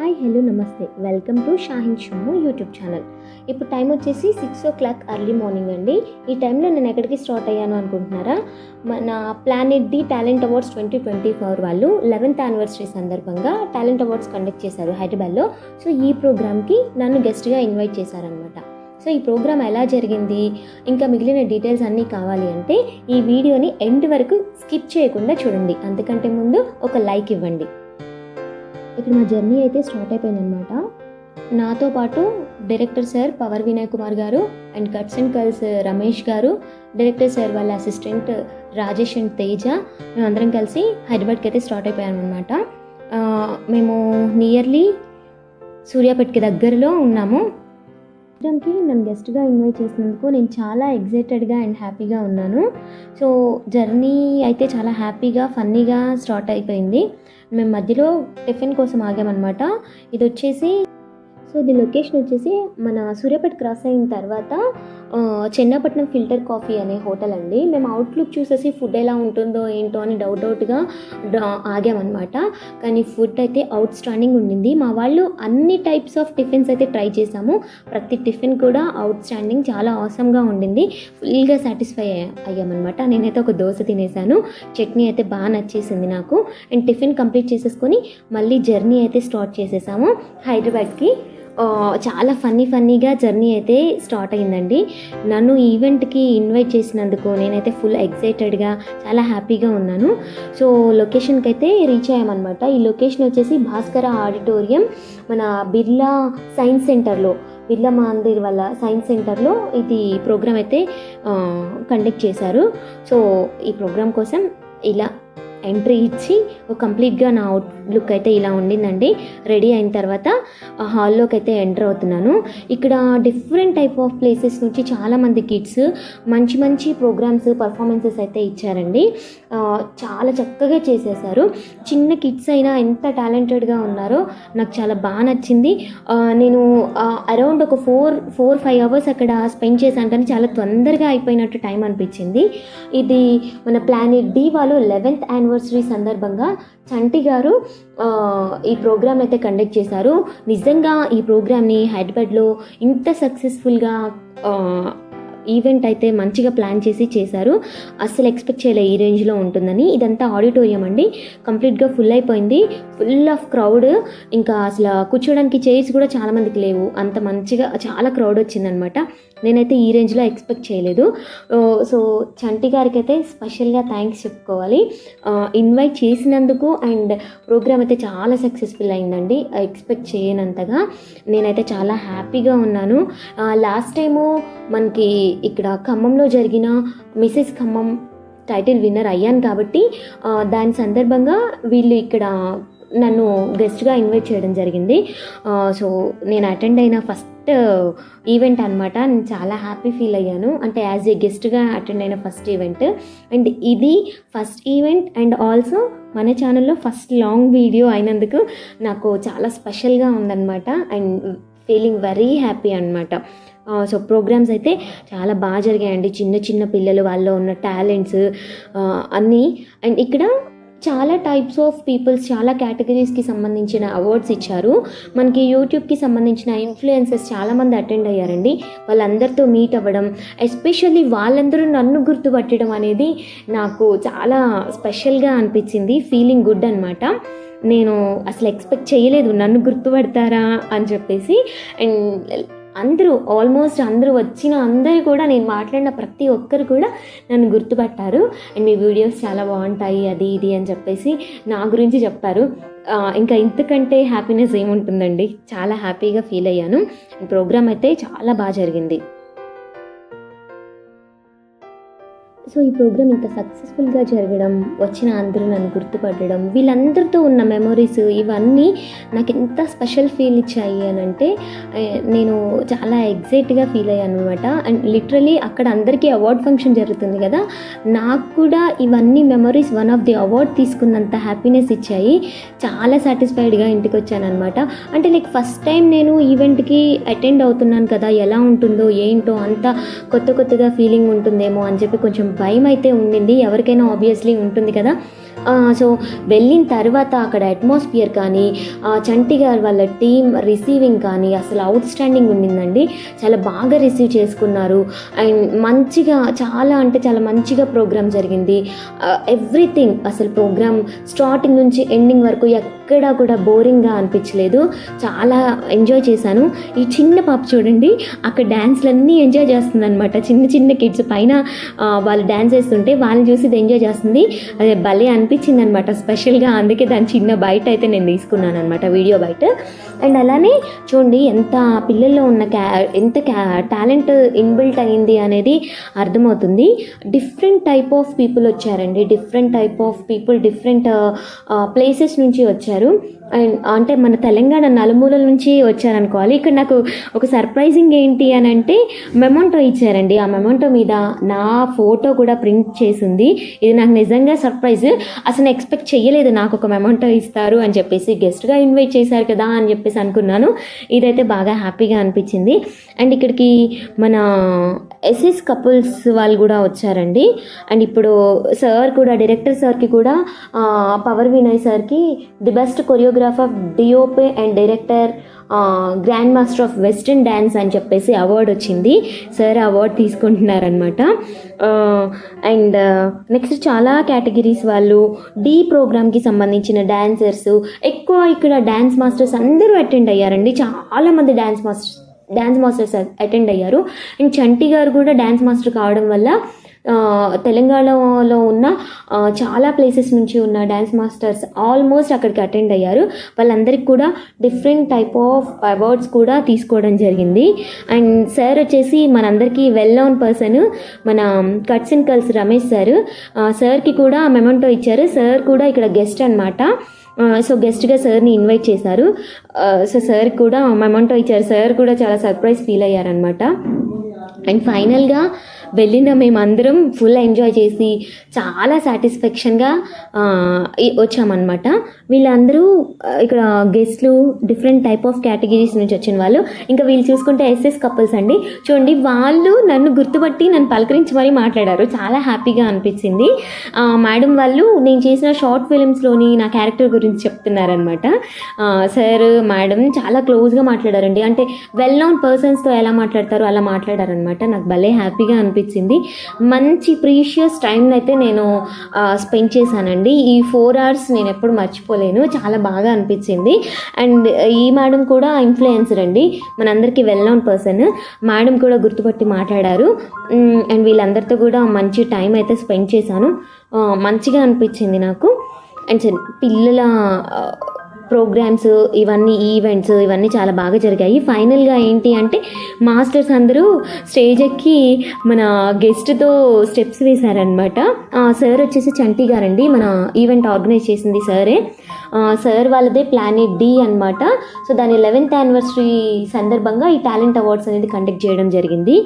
Hi hello నమస్తే. Welcome to Shahin Shammu YouTube channel. ఇప్పుడు time వచ్చేసి six o'clock early morning అండి. ఈ టైంలో నేను ఎక్కడికి స్టార్ట్ అయ్యాను అనుకుంటున్నారా? మన planet the talent awards twenty twenty four వాళ్ళు లెవెన్త్ యానివర్సరీ సందర్భంగా టాలెంట్ అవార్డ్స్ కండక్ట్ చేశారు హైదరాబాద్లో. సో ఈ ప్రోగ్రామ్కి నన్ను గెస్ట్గా ఇన్వైట్ చేశారనమాట సో ఈ ప్రోగ్రామ్ ఎలా జరిగింది? ఇంకా మిగిలిన డీటెయిల్స్ అన్నీ కావాలి అంటే ఈ వీడియోని ఎండ్ వరకు స్కిప్ చేయకుండా చూడండి. అంతకంటే ముందు ఒక లైక్ ఇవ్వండి. ఇక్కడ మా జర్నీ అయితే స్టార్ట్ అయిపోయిందనమాట నాతో పాటు director sir power Vinay Kumar గారు and cuts and curls Ramesh గారు డైరెక్టర్ సార్ వాళ్ళ అసిస్టెంట్ రాజేష్ అండ్ తేజ మేమందరం కలిసి హైదరాబాద్కి అయితే స్టార్ట్ అయిపోయాము అనమాట మేము నియర్లీ సూర్యాపేటకి దగ్గరలో ఉన్నాము. ప్రోగ్రామ్కి నన్ను గెస్ట్గా ఇన్వైట్ చేసినందుకు నేను చాలా ఎగ్జైటెడ్గా అండ్ హ్యాపీగా ఉన్నాను. సో జర్నీ అయితే చాలా హ్యాపీగా ఫన్నీగా స్టార్ట్ అయిపోయింది. మేము మధ్యలో టిఫిన్ కోసం ఆగామన్నమాట. ఇది వచ్చేసి సో ఇది లొకేషన్ వచ్చేసి మన సూర్యాపేట క్రాస్ అయిన తర్వాత చెన్నపట్నం ఫిల్టర్ కాఫీ అనే హోటల్ అండి. మేము అవుట్లుక్ చూసేసి ఫుడ్ ఎలా ఉంటుందో ఏంటో అని డౌట్ డౌట్గా ఆగామన్నమాట. కానీ ఫుడ్ అయితే అవుట్ స్టాండింగ్ ఉండింది. మా వాళ్ళు అన్ని టైప్స్ ఆఫ్ టిఫిన్స్ అయితే ట్రై చేసాము ప్రతి టిఫిన్ కూడా అవుట్ స్టాండింగ్ చాలా అవసరంగా ఉండింది. ఫుల్గా సాటిస్ఫై అయ్యామన్నమాట. నేనైతే ఒక దోశ తినేసాను చట్నీ అయితే బాగా నచ్చేసింది నాకు. అండ్ టిఫిన్ కంప్లీట్ చేసేసుకొని మళ్ళీ జర్నీ అయితే స్టార్ట్ చేసేసాము హైదరాబాద్కి. చాలా ఫన్నీ ఫన్నీగా జర్నీ అయితే స్టార్ట్ అయిందండి. నన్ను ఈవెంట్కి ఇన్వైట్ చేసినందుకు నేనైతే ఫుల్ ఎక్సైటెడ్గా చాలా హ్యాపీగా ఉన్నాను. సో లొకేషన్కి అయితే రీచ్ అయ్యామన్నమాట. ఈ లొకేషన్ వచ్చేసి భాస్కర ఆడిటోరియం మన బిర్లా సైన్స్ సెంటర్లో బిర్లా మందిర్ వల్ల సైన్స్ సెంటర్లో ఇది ప్రోగ్రామ్ అయితే కండక్ట్ చేశారు. సో ఈ ప్రోగ్రామ్ కోసం ఇలా ఎంట్రీ ఇచ్చి కంప్లీట్గా నా అవుట్ లుక్ అయితే ఇలా ఉండిందండి. రెడీ అయిన తర్వాత ఆ హాల్లోకి అయితే ఎంటర్ అవుతున్నాను. ఇక్కడ డిఫరెంట్ టైప్ ఆఫ్ ప్లేసెస్ నుంచి చాలామంది కిడ్స్ మంచి మంచి ప్రోగ్రామ్స్ పర్ఫార్మెన్సెస్ అయితే ఇచ్చారండి. చాలా చక్కగా చేసేసారు. చిన్న కిడ్స్ అయినా ఎంత టాలెంటెడ్గా ఉన్నారో నాకు చాలా బాగా నచ్చింది. నేను అరౌండ్ ఒక ఫోర్ ఫోర్ ఫైవ్ అవర్స్ అక్కడ స్పెండ్ చేశాను కానీ చాలా తొందరగా అయిపోయినట్టు టైం అనిపించింది. ఇది మన ప్లానెట్ డి వాళ్ళు లెవెన్త్ యానివర్సరీ సందర్భంగా చంటి గారు ఈ ప్రోగ్రామ్ అయితే కండక్ట్ చేశారు. నిజంగా ఈ ప్రోగ్రామ్ని హైదరాబాద్లో ఇంత సక్సెస్ఫుల్గా ఈవెంట్ అయితే మంచిగా ప్లాన్ చేసి చేశారు. అస్సలు ఎక్స్పెక్ట్ చేయలే ఈ రేంజ్లో ఉంటుందని. ఇదంతా ఆడిటోరియం అండి. కంప్లీట్గా ఫుల్ అయిపోయింది. Full of crowd. ఇంకా అసలు కూర్చోడానికి చైర్స్ కూడా చాలామందికి లేవు. అంత మంచిగా చాలా క్రౌడ్ వచ్చిందనమాట. నేనైతే ఈ రేంజ్లో ఎక్స్పెక్ట్ చేయలేదు. సో చంటి గారికి అయితే స్పెషల్గా థ్యాంక్స్ చెప్పుకోవాలి. ఇన్వైట్ చేసినందుకు అండ్ ప్రోగ్రామ్ అయితే చాలా సక్సెస్ఫుల్ అయిందండి. ఎక్స్పెక్ట్ చేయనంతగా. నేనైతే చాలా హ్యాపీగా ఉన్నాను. లాస్ట్ టైము మనకి ఇక్కడ ఖమ్మంలో జరిగిన మిసెస్ ఖమ్మం టైటిల్ విన్నర్ అయ్యాను కాబట్టి దాని సందర్భంగా వీళ్ళు ఇక్కడ నన్ను గెస్ట్గా ఇన్వైట్ చేయడం జరిగింది. సో నేను అటెండ్ అయిన ఫస్ట్ ఈవెంట్ అనమాట నేను చాలా హ్యాపీ ఫీల్ అయ్యాను. అంటే యాజ్ ఏ గెస్ట్గా అటెండ్ అయిన ఫస్ట్ ఈవెంట్ అండ్ ఇది ఫస్ట్ ఈవెంట్ అండ్ ఆల్సో మన ఛానల్లో ఫస్ట్ లాంగ్ వీడియో అయినందుకు నాకు చాలా స్పెషల్గా ఉందన్నమాట. అండ్ ఫీలింగ్ వెరీ హ్యాపీ అనమాట సో ప్రోగ్రామ్స్ అయితే చాలా బాగా జరిగాయండి. చిన్న చిన్న పిల్లలు వాళ్ళలో ఉన్న టాలెంట్స్ అన్నీ. అండ్ ఇక్కడ చాలా టైప్స్ ఆఫ్ పీపుల్స్ చాలా కేటగిరీస్కి సంబంధించిన అవార్డ్స్ ఇచ్చారు. మనకి యూట్యూబ్కి సంబంధించిన ఇన్ఫ్లుయెన్సెస్ చాలామంది అటెండ్ అయ్యారండి. వాళ్ళందరితో మీట్ అవ్వడం ఎస్పెషల్లీ వాళ్ళందరూ నన్ను గుర్తుపట్టడం అనేది నాకు చాలా స్పెషల్గా అనిపించింది. ఫీలింగ్ గుడ్ అనమాట నేను అసలు ఎక్స్పెక్ట్ చేయలేదు. నన్ను గుర్తుపడతారా అని చెప్పేసి. అండ్ అందరూ ఆల్మోస్ట్ అందరూ వచ్చిన అందరూ కూడా నేను మాట్లాడిన ప్రతి ఒక్కరు కూడా నన్ను గుర్తుపట్టారు. అండ్ మీ వీడియోస్ చాలా బాగుంటాయి అది ఇది అని చెప్పేసి నా గురించి చెప్పారు. ఇంకా ఇంతకంటే హ్యాపీనెస్ ఏముంటుందండి? చాలా హ్యాపీగా ఫీల్ అయ్యాను. ప్రోగ్రామ్ అయితే చాలా బాగా జరిగింది. సో ఈ ప్రోగ్రామ్ ఇంత సక్సెస్ఫుల్గా జరగడం వచ్చిన అందరూ నన్ను గుర్తుపట్టడం వీళ్ళందరితో ఉన్న మెమొరీస్ ఇవన్నీ నాకు ఎంత స్పెషల్ ఫీల్ ఇచ్చాయి అని అంటే నేను చాలా ఎగ్జైట్గా ఫీల్ అయ్యాను అనమాట అండ్ లిటరలీ అక్కడ అందరికీ అవార్డ్ ఫంక్షన్ జరుగుతుంది కదా నాకు కూడా ఇవన్నీ memories one of the award తీసుకున్నంత happiness ఇచ్చాయి. చాలా సాటిస్ఫైడ్గా ఇంటికి వచ్చాను అనమాట అంటే లైక్ ఫస్ట్ టైం నేను ఈవెంట్కి అటెండ్ అవుతున్నాను కదా ఎలా ఉంటుందో ఏంటో అంత కొత్త కొత్తగా ఫీలింగ్ ఉంటుందేమో అని చెప్పి కొంచెం భయం అయితే ఉండింది. ఎవరికైనా ఆబ్వియస్లీ ఉంటుంది కదా. సో వెళ్ళిన తర్వాత అక్కడ అట్మాస్ఫియర్ కానీ ఆ, చంటి గారు వాళ్ళ టీం రిసీవింగ్ కానీ అసలు అవుట్ స్టాండింగ్ ఉండిందండి. చాలా బాగా రిసీవ్ చేసుకున్నారు. అండ్ మంచిగా చాలా అంటే చాలా మంచిగా ప్రోగ్రామ్ జరిగింది. ఎవ్రీథింగ్ అసలు ప్రోగ్రామ్ స్టార్టింగ్ నుంచి ఎండింగ్ వరకు ఎక్కడా కూడా బోరింగ్గా అనిపించలేదు. చాలా ఎంజాయ్ చేశాను. ఈ చిన్న పాప చూడండి అక్కడ డ్యాన్స్లన్నీ ఎంజాయ్ చేస్తుంది అనమాట చిన్న చిన్న కిడ్స్ పైన వాళ్ళు డ్యాన్స్ వేస్తుంటే వాళ్ళని చూసి ఇది ఎంజాయ్ చేస్తుంది. అదే భలే అనిపించింది అనమాట స్పెషల్గా అందుకే దాని చిన్న బయట అయితే నేను తీసుకున్నాను అనమాట వీడియో బయట అండ్ అలానే చూడండి ఎంత పిల్లల్లో ఉన్న క్యా ఎంత క్యా టాలెంట్ ఇన్బిల్ట్ అయింది అనేది అర్థమవుతుంది. డిఫరెంట్ టైప్ ఆఫ్ పీపుల్ వచ్చారండి. Different type of people different places నుంచి వచ్చారు. అండ్ అంటే మన తెలంగాణ నలుమూలల నుంచి వచ్చారనుకోవాలి. ఇక్కడ నాకు ఒక సర్ప్రైజింగ్ ఏంటి అని అంటే మెమోంటో ఇచ్చారండి. ఆ మెమోంటో మీద నా ఫోటో కూడా ప్రింట్ చేసింది ఇది నాకు నిజంగా సర్ప్రైజ్ అసలు ఎక్స్పెక్ట్ చేయలేదు నాకు ఒక అమౌంట్ ఇస్తారు అని చెప్పేసి గెస్ట్గా ఇన్వైట్ చేశారు కదా అని చెప్పేసి అనుకున్నాను. ఇదైతే బాగా హ్యాపీగా అనిపించింది. అండ్ ఇక్కడికి మన ఎస్ఎస్ కపుల్స్ వాళ్ళు కూడా వచ్చారండి. అండ్ ఇప్పుడు సార్ కూడా డైరెక్టర్ సార్కి కూడా పవర్ వినయ్ సార్కి the best choreographer DOP and director grand master of western dance అని చెప్పేసి అవార్డు వచ్చింది. సార్ అవార్డు తీసుకుంటున్నారనమాట అండ్ నెక్స్ట్ చాలా కేటగిరీస్ వాళ్ళు డి ప్రోగ్రామ్కి సంబంధించిన డ్యాన్సర్స్ ఎక్కువ ఇక్కడ డ్యాన్స్ మాస్టర్స్ అందరూ అటెండ్ అయ్యారండి. చాలామంది dance masters dance masters attend అయ్యారు. అండ్ చంటి గారు కూడా డ్యాన్స్ మాస్టర్ కావడం వల్ల తెలంగాణలో ఉన్న చాలా ప్లేసెస్ నుంచి ఉన్న డ్యాన్స్ మాస్టర్స్ ఆల్మోస్ట్ అక్కడికి అటెండ్ అయ్యారు. వాళ్ళందరికీ కూడా డిఫరెంట్ టైప్ ఆఫ్ అవార్డ్స్ కూడా తీసుకోవడం జరిగింది. అండ్ సార్ వచ్చేసి మనందరికీ వెల్ నోన్ పర్సన్ మన cuts and curls Ramesh sir. సార్కి కూడా మెమెంటో ఇచ్చారు. సార్ కూడా ఇక్కడ గెస్ట్ అనమాట సో గెస్ట్గా సార్ని ఇన్వైట్ చేశారు. సో సార్ కూడా మెమెంటో ఇచ్చారు. సార్ కూడా చాలా సర్ప్రైజ్ ఫీల్ అయ్యారనమాట అండ్ ఫైనల్గా వెళ్ళిన మేమందరం ఫుల్ ఎంజాయ్ చేసి చాలా సాటిస్ఫాక్షన్గా వచ్చామన్నమాట. వీళ్ళందరూ ఇక్కడ గెస్ట్లు డిఫరెంట్ టైప్ ఆఫ్ కేటగిరీస్ నుంచి వచ్చిన వాళ్ళు. ఇంకా వీళ్ళు చూసుకుంటే ఎస్ఎస్ కపుల్స్ అండి. చూడండి వాళ్ళు నన్ను గుర్తుపట్టి నన్ను పలకరించి మరీ మాట్లాడారు. చాలా హ్యాపీగా అనిపించింది. మేడం వాళ్ళు నేను చేసిన షార్ట్ ఫిలిమ్స్లోని నా క్యారెక్టర్ గురించి చెప్తున్నారనమాట సార్ మేడం చాలా క్లోజ్గా మాట్లాడారండి. అంటే వెల్ నోన్ పర్సన్స్తో ఎలా మాట్లాడతారో అలా మాట్లాడారనమాట నాకు భలే హ్యాపీగా అనిపించింది మంచి ప్రీషియస్ టైంని అయితే నేను స్పెండ్ చేశానండి. ఈ ఫోర్ అవర్స్ నేను ఎప్పుడు మర్చిపోలేను. చాలా బాగా అనిపించింది. అండ్ ఈ మేడం కూడా ఇన్ఫ్లుయెన్సర్ అండి. మనందరికీ వెల్ నోన్ పర్సన్. మేడం కూడా గుర్తుపట్టి మాట్లాడారు. అండ్ వీళ్ళందరితో కూడా మంచి టైం అయితే స్పెండ్ చేశాను. మంచిగా అనిపించింది నాకు. అండ్ పిల్లల ప్రోగ్రామ్స్ ఇవన్నీ ఈవెంట్స్ ఇవన్నీ చాలా బాగా జరిగాయి. ఫైనల్గా ఏంటి అంటే మాస్టర్స్ అందరూ స్టేజ్ ఎక్కి మన గెస్ట్తో స్టెప్స్ వేశారనమాట సార్ వచ్చేసి చంటి గారండి మన ఈవెంట్ ఆర్గనైజ్ చేసింది సరే. సార్ వాళ్ళదే ప్లానెట్ డి అనమాట సో దాని లెవెన్త్ యానివర్సరీ సందర్భంగా ఈ టాలెంట్ అవార్డ్స్ అనేది కండక్ట్ చేయడం జరిగింది.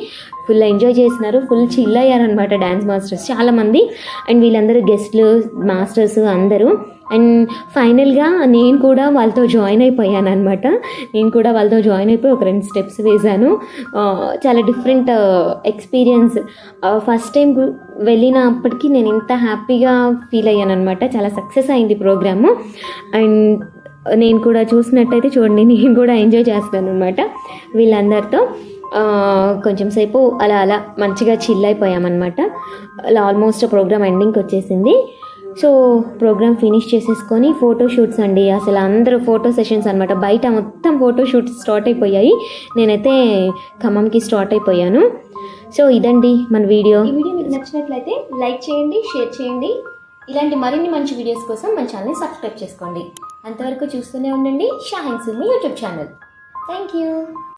ఫుల్ ఎంజాయ్ చేసినారు ఫుల్ చిల్ అయ్యారనమాట డ్యాన్స్ మాస్టర్స్ చాలామంది. అండ్ వీళ్ళందరూ గెస్ట్లు మాస్టర్స్ అందరూ. అండ్ ఫైనల్గా నేను కూడా వాళ్ళతో జాయిన్ అయిపోయాను అనమాట నేను కూడా వాళ్ళతో జాయిన్ అయిపోయి ఒక రెండు స్టెప్స్ వేశాను. చాలా డిఫరెంట్ ఎక్స్పీరియన్స్ ఫస్ట్ టైం వెళ్ళినప్పటికీ నేను ఇంత హ్యాపీగా ఫీల్ అయ్యాను అనమాట చాలా సక్సెస్ అయింది ప్రోగ్రాము అండ్ నేను కూడా చూసినట్టయితే చూడండి నేను కూడా ఎంజాయ్ చేస్తాను అనమాట వీళ్ళందరితో. కొంచెం సేపు అలా అలా మంచిగా చిల్ అయిపోయామన్నమాట. అలా ఆల్మోస్ట్ ప్రోగ్రామ్ ఎండింగ్కి వచ్చేసింది సో ప్రోగ్రామ్ ఫినిష్ చేసేసుకొని ఫోటో షూట్స్ అండి. అసలు అందరూ ఫోటో సెషన్స్ అనమాట బయట మొత్తం ఫోటో షూట్స్ స్టార్ట్ అయిపోయాయి. నేనైతే ఖమ్మంకి స్టార్ట్ అయిపోయాను. సో ఇదండి మన వీడియో ఈ వీడియో మీకు నచ్చినట్లయితే లైక్ చేయండి షేర్ చేయండి. ఇలాంటి మరిన్ని మంచి వీడియోస్ కోసం మన ఛానల్ని సబ్స్క్రైబ్ చేసుకోండి. అంతవరకు చూస్తూనే ఉండండి. షాహిన్ సుమి యూట్యూబ్ ఛానల్ థ్యాంక్ యూ